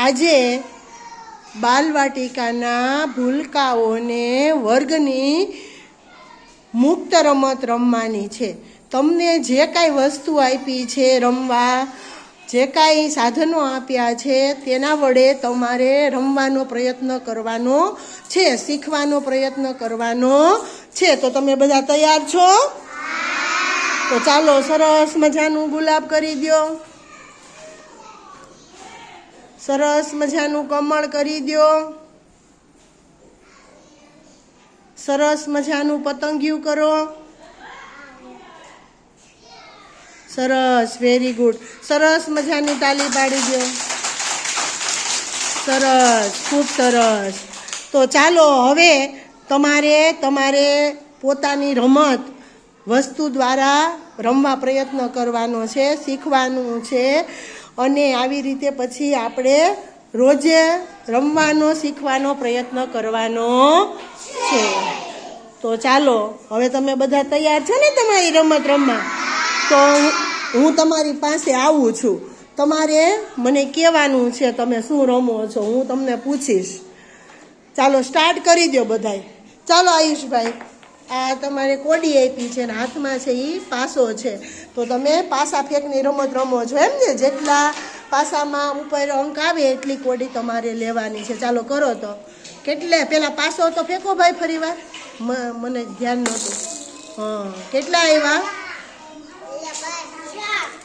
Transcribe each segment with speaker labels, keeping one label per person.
Speaker 1: આજે બાલવાટિકાના ભૂલકાઓને વર્ગની મુક્ત રમત રમવાની છે. તમને જે કાંઈ વસ્તુ આપી છે રમવા, જે કાંઈ સાધનો આપ્યા છે, તેના વડે તમારે રમવાનો પ્રયત્ન કરવાનો છે, શીખવાનો પ્રયત્ન કરવાનો છે. તો તમે બધા તૈયાર છો? તો ચાલો સરસ મજાનું ગુલાબ કરી દ્યો. સરસ મજાનું કમળ કરી દો સરસ મજાનું પતંગિયું કરો. સરસ વેરી ગુડ સરસ મજાની તાલી પાડી દો સરસ, ખૂબ સરસ. તો ચાલો હવે તમારે તમારે પોતાની રમત વસ્તુ દ્વારા રમવા પ્રયત્ન કરવાનો છે, શીખવાનું છે. અને આવી રીતે પછી આપણે રોજે રમવાનો, શીખવાનો પ્રયત્ન કરવાનો છે. તો ચાલો, હવે તમે બધા તૈયાર છો ને તમારી રમત રમવા? તો હું- તમારી પાસે આવું છું. તમારે મને કહેવાનું છે તમે શું રમો છો, હું તમને પૂછીશ. ચાલો સ્ટાર્ટ કરી દો બધાય. ચાલો, આયુષભાઈ. આ તમારે કોડી આપી છે ને હાથમાં છે એ પાસો છે. તો તમે પાસા ફેંકની રમત રમો છો એમ ને? જેટલા પાસામાં ઉપર અંક આવે એટલી કોડી તમારે લેવાની છે. ચાલો કરો તો. કેટલે? પેલા પાસો તો ફેંકો ભાઈ ફરીવાર. મને ધ્યાન નહોતું. હા. કેટલા આવ્યા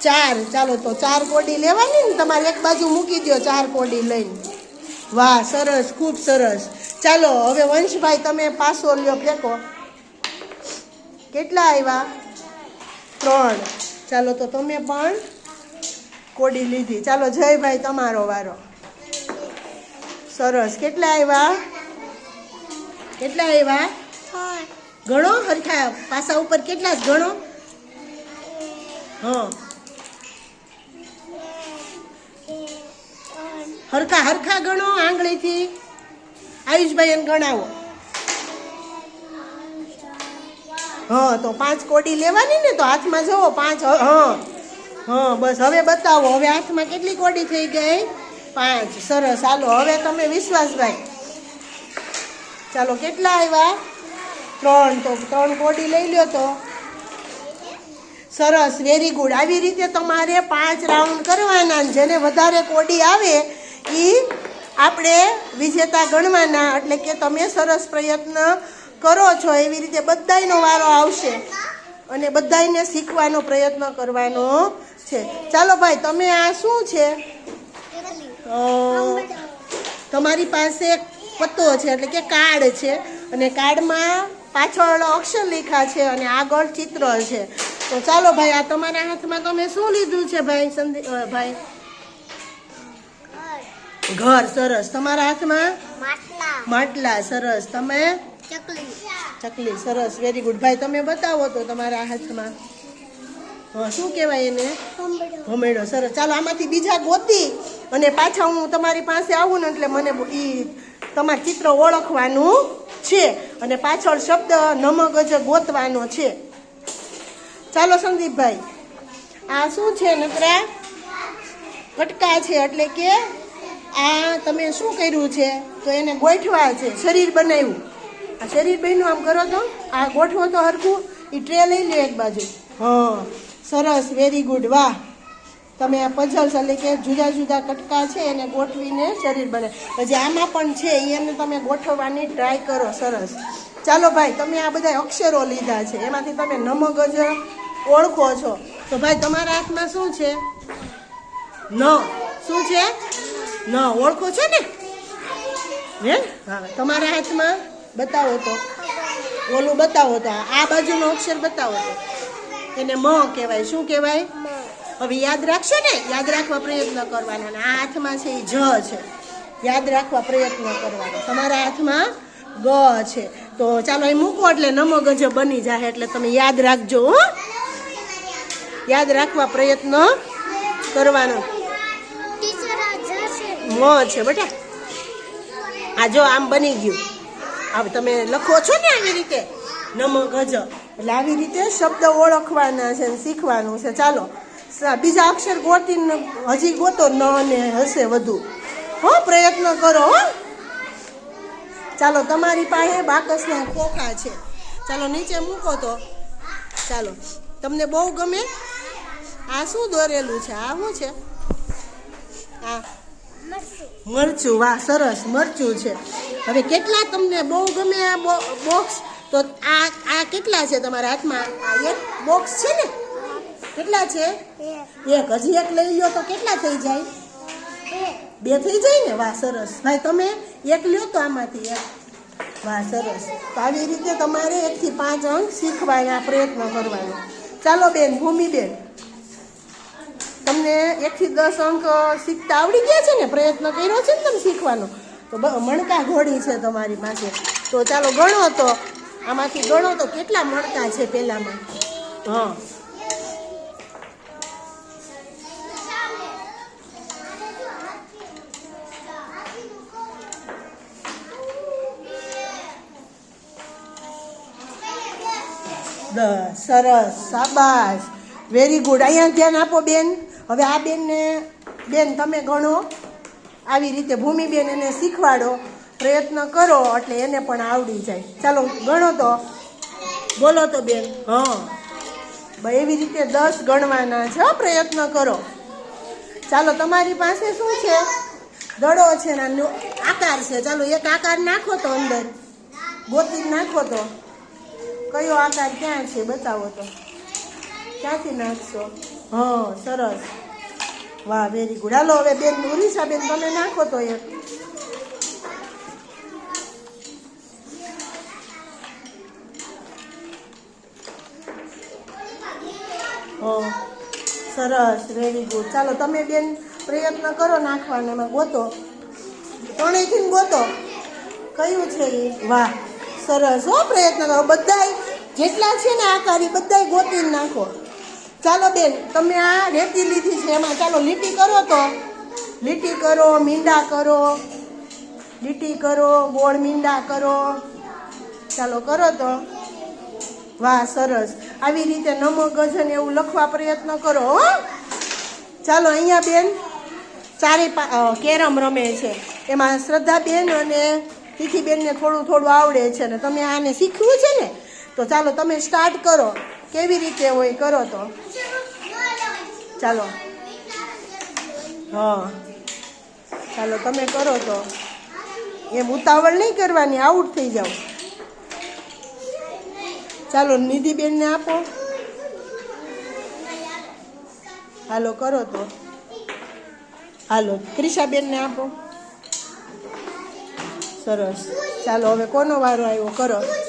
Speaker 1: ચાર. ચાલો તો ચાર કોડી લેવાની ને તમારે એક બાજુ મૂકી દો ચાર કોડી લઈને. વાહ, સરસ. ખૂબ સરસ. ચાલો, હવે વંશભાઈ તમે પાસો લ્યો, ફેંકો. કેટલા આવ્યા ત્રણ. ચાલો તો તમે પણ કોડી લીધી. ચાલો જયભાઈ તમારો વારો. સરસ. કેટલા આવ્યા કેટલા આવ્યા ગણો હરખા. પાસા ઉપર કેટલા ગણો હા. હરખા હરખા ગણો આંગળીથી. આયુષભાઈ એને ગણાવો. હા, તો પાંચ કોડી લેવાની ને તો હાથમાં જુઓ, પાંચ હં, હા. બસ હવે બતાવો, હવે હાથમાં કેટલી કોડી થઈ ગઈ? પાંચ. સરસ. હાલો, હવે તમે વિશ્વાસભાઈ. ચાલો, કેટલા આવ્યા? ત્રણ. તો ત્રણ કોડી લઈ લ્યો તો. સરસ વેરી ગુડ આવી રીતે તમારે પાંચ રાઉન્ડ કરવાના જેને વધારે કોડી આવે એ આપણે વિજેતા ગણવાના. એટલે કે તમે સરસ પ્રયત્ન કરો છો એવી રીતે બધાયનો વારો આવશે અને બધાયને શીખવાનો પ્રયત્ન કરવાનો છે. ચાલો ભાઈ તમે આ શું છે? તમારી પાસે પત્તો છે એટલે કે કાર્ડ છે અને કાર્ડમાં પાછળ અક્ષર લેખા છે અને આગળ ચિત્ર છે. તો ચાલો ભાઈ આ તમારા હાથમાં તમે શું લીધું છે ભાઈ સંદીપ ભાઈ? ઘર સરસ. તમારા હાથમાં?
Speaker 2: માટલા.
Speaker 1: માટલા સરસ. તમે?
Speaker 2: ચકલી.
Speaker 1: ચકલી સરસ વેરી ગુડ ભાઈ તમે બતાવો તો તમારા હાથમાં. હા શું કહેવાય એને? ભમેડો સરસ. ચાલો આમાંથી બીજા ગોતી અને પાછા હું તમારી પાસે આવું ને એટલે મને એ તમારું ચિત્ર ઓળખવાનું છે. અને પાછળ શબ્દ નમક જ ગોતવાનો છે. ચાલો સંદીપભાઈ. આ શું છે નકરા? કટકા છે એટલે કે આ તમે શું કર્યું છે? તો એને ગોઠવા છે શરીર બનાવ્યું. આ શરીર બન્યું આમ કરો તો? આ ગોઠવો તો હરખું. એ ટ્રે લઈ લ્યો એક બાજુ. હા. સરસ વેરી ગુડ વાહ. તમે આ પઝલ્સ એટલે કે જુદા જુદા કટકા છે એને ગોઠવીને શરીર બને. પછી આમાં પણ છે એને તમે ગોઠવવાની ટ્રાય કરો. સરસ. ચાલો ભાઈ તમે આ બધા અક્ષરો લીધા છે. એમાંથી તમે નમગજ ઓળખો છો. તો ભાઈ તમારા હાથમાં શું છે? ન. શું છે? ન. ઓળખો છો ને? હે? હા તમારા હાથમાં? બતાવો તો. ઓલું બતાવો તો. આ બાજુનો અક્ષર બતાવો તો. એને મ કહેવાય. શું કહેવાય? હવે યાદ રાખશો ને? યાદ રાખવા પ્રયત્ન કરવાનો. અને આ હાથમાં છે એ જ છે. યાદ રાખવા પ્રયત્ન કરવાનો. તમારા હાથમાં ગ છે. તો ચાલો એ મૂકો એટલે નમો ગજ બની જાય એટલે તમે યાદ રાખજો હો. યાદ રાખવા પ્રયત્ન કરવાનો. મ છે બેટા. આ જો આમ બની ગયું. હવે તમે લખો છો ને આવી રીતે? નમ ગજ. એટલે આવી રીતે શબ્દ ઓળખવાના છે ને શીખવાનું છે. ચાલો બીજા અક્ષર ગોતીને હજી ગોતો ન ને હશે વધુ. હો પ્રયત્ન કરો હો. ચાલો તમારી પાસે બાકસના ખોખા છે. ચાલો નીચે મૂકો તો. ચાલો તમને બહુ ગમે? આ શું દોરેલું છે? આ શું છે? આ
Speaker 2: મરચું
Speaker 1: વાહ સરસ મરચું છે. હવે કેટલા તમને બહુ ગમે આ બોક્સ તો આ આ કેટલા છે તમારા હાથમાં? આ એક બોક્સ છે ને? કેટલા છે?
Speaker 2: એક.
Speaker 1: હજી એક લઈ લો તો કેટલા થઈ જાય?
Speaker 2: બે
Speaker 1: થઈ જાય ને? વાહ, સરસ. ભાઈ, તમે એક લ્યો તો આમાંથી એક. વાહ, સરસ. તો આવી રીતે તમારે એકથી પાંચ અંક શીખવાના પ્રયત્ન કરવાનો. ચાલો બેન ભૂમિબેન તમને એકથી દસ અંક શીખતા આવડી ગયા છે ને? પ્રયત્ન કર્યો છે ને તમે શીખવાનો? તો મણકા ઘોડી છે તમારી પાસે. તો ચાલો ગણો તો. આમાંથી ગણો તો કેટલા મણકા છે પહેલામાં હા. દસ સરસ સાબાસ વેરી ગુડ અહીંયા ધ્યાન આપો બેન. હવે આ બેનને, બેન તમે ગણો. આવી રીતે ભૂમિબેન એને શીખવાડો પ્રયત્ન કરો એટલે એને પણ આવડી જાય. ચાલો ગણો તો. બોલો તો બેન. હા. એવી રીતે દસ ગણવાના છે પ્રયત્ન કરો. ચાલો તમારી પાસે શું છે? દડો છે ને આકાર છે. ચાલો એક આકાર નાખો તો અંદર. ગોતી નાખો તો. કયો આકાર ક્યાં છે બતાવો તો. ક્યાંથી નાખશો? હા. સરસ. વાહ વેરી ગુડ હાલો, હવે બેન ઉરીસા બેન, તમે નાખો તો એક સરસ વેરી ગુડ ચાલો, તમે બેન પ્રયત્ન કરો નાખવાનો એમાં. ગોતો. ત્રણેયથી ગોતો. કયું છે એ? વાહ, સરસ. હો, પ્રયત્ન કરો. બધાય જેટલા છે ને આકારી, બધાય ગોતીને નાખો. ચાલો બેન, તમે આ રેતી લીધી છે, એમાં ચાલો લીટી કરો તો. લીટી કરો, મીંડા કરો. લીટી કરો, ગોળ મીંડા કરો. ચાલો કરો તો. વાહ, સરસ. આવી રીતે નમો ગજન એવું લખવા પ્રયત્ન કરો, હો. ચાલો અહીંયા બેન, ચારે કેરમ રમે છે. એમાં શ્રદ્ધાબેન અને તિથિબેનને થોડું થોડું આવડે છે ને તમે આને શીખવું છે ને? તો ચાલો તમે સ્ટાર્ટ કરો. કેવી રીતે હોય કરો તો. ચાલો. હા. ચાલો, તમે કરો તો. એમ ઉતાવળ નહીં કરવાની આઉટ થઈ જાઓ. ચાલો, નિધિબેનને આપો. હાલો, કરો તો. હાલો, ક્રિષાબેનને આપો. સરસ. ચાલો, હવે કોનો વારો આવ્યો? કરો.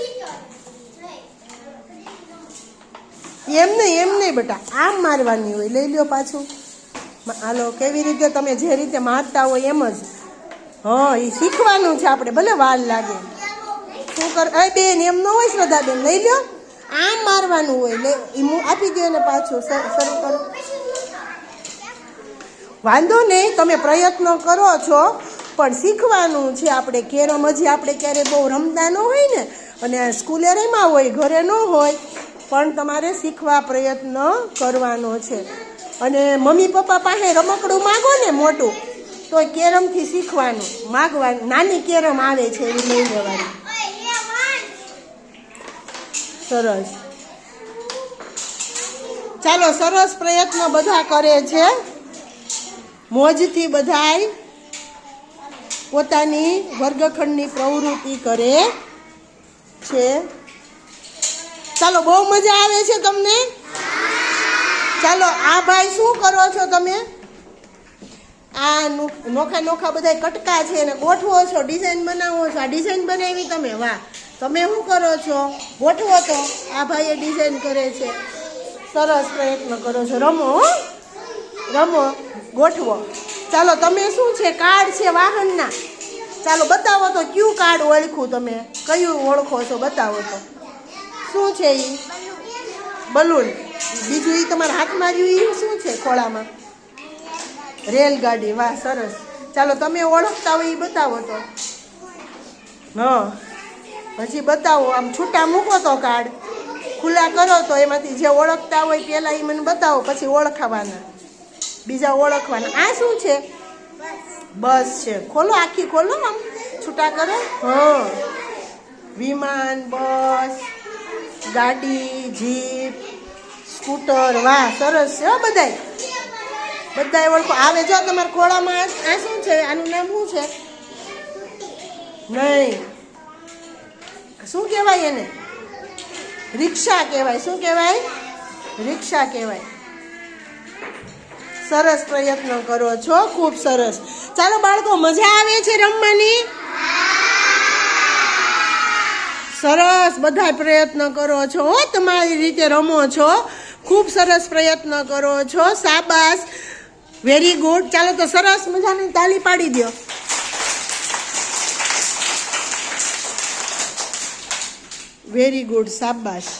Speaker 1: એમ નહીં એમ નહીં બેટા, આમ મારવાની હોય. લઈ લ્યો પાછું. હાલો, કેવી રીતે તમે જે રીતે મારતા હોય એમ જ. હા એ શીખવાનું છે આપણે, ભલે વાર લાગે. શું કર અરે બેન, એમ ન હોય શ્રદ્ધાબેન, લઈ લ્યો. આમ મારવાનું હોય. લે એ હું આપી દો ને પાછું શર- કરો. વાંધો નહીં, તમે પ્રયત્ન કરો છો, પણ શીખવાનું છે આપણે, કેરમ હજી આપણે ક્યારે બહુ રમતા ન હોય ને, અને સ્કૂલે રમ્યા હોય, ઘરે ન હોય પણ તમારે શીખવા પ્રયત્ન કરવાનો છે. અને મમ્મી પપ્પા પાસે રમકડું માગો ને મોટું, તો કેરમથી શીખવાનું. માગવાનું નાની કેરમ આવે છે એવી લઈ લેવાની સરસ. ચાલો, સરસ પ્રયત્ન બધા કરે છે. મોજથી બધાય પોતાની વર્ગખંડની પ્રવૃત્તિ કરે છે. ચાલો, બહુ મજા આવે છે તમને? ચાલો, આ ભાઈ શું કરો છો તમે? આ નોખા નોખા બધા કટકા છે ને ગોઠવો છો, ડિઝાઇન બનાવો છો. આ ડિઝાઇન બનાવી તમે? વાહ! તમે શું કરો છો? ગોઠવો તો. આ ભાઈએ ડિઝાઇન કરે છે. સરસ પ્રયત્ન કરો છો. રમો. રમો, ગોઠવો. ચાલો, તમે શું છે? કાર્ડ છે વાહનના. ચાલો, બતાવો તો કયું કાર્ડ ઓળખું તમે? કયું ઓળખો છો? બતાવો તો. શું છે એ બલૂન. બીજું એ તમારા હાથમાં રહ્યું એ શું છે ખોળામાં? રેલગાડી. વાહ, સરસ. ચાલો, તમે ઓળખતા હોય એ બતાવો તો. હા. પછી બતાવો. આમ છૂટા મૂકો તો કાર્ડ. ખુલ્લા કરો તો એમાંથી જે ઓળખતા હોય પહેલાં એ મને બતાવો, પછી ઓળખાવાના. બીજા ઓળખવાના. આ શું છે? બસ છે. ખોલો આખી, ખોલો આમ. છૂટા કરો. હા. વિમાન, બસ. ગાડી, જીપ, સ્કૂટર, વાહ, સરસ છે બધાય. બધાય ઓળખો આવે, જો તમારા ખોળામાં આ શું છે? આનું નામ શું છે? નહીં. શું કહેવાય એને? રિક્ષા કહેવાય. શું કહેવાય? રિક્ષા કહેવાય. સરસ પ્રયત્ન કરો છો. ખૂબ સરસ. ચાલો બાળકો, મજા આવે છે રમવાની? સરસ બધા પ્રયત્ન કરો છો તમારી રીતે રમો છો. ખૂબ સરસ પ્રયત્ન કરો છો સાબાસ વેરી ગુડ ચાલો તો સરસ મજાની તાલી પાડી દો. Very good સાબાશ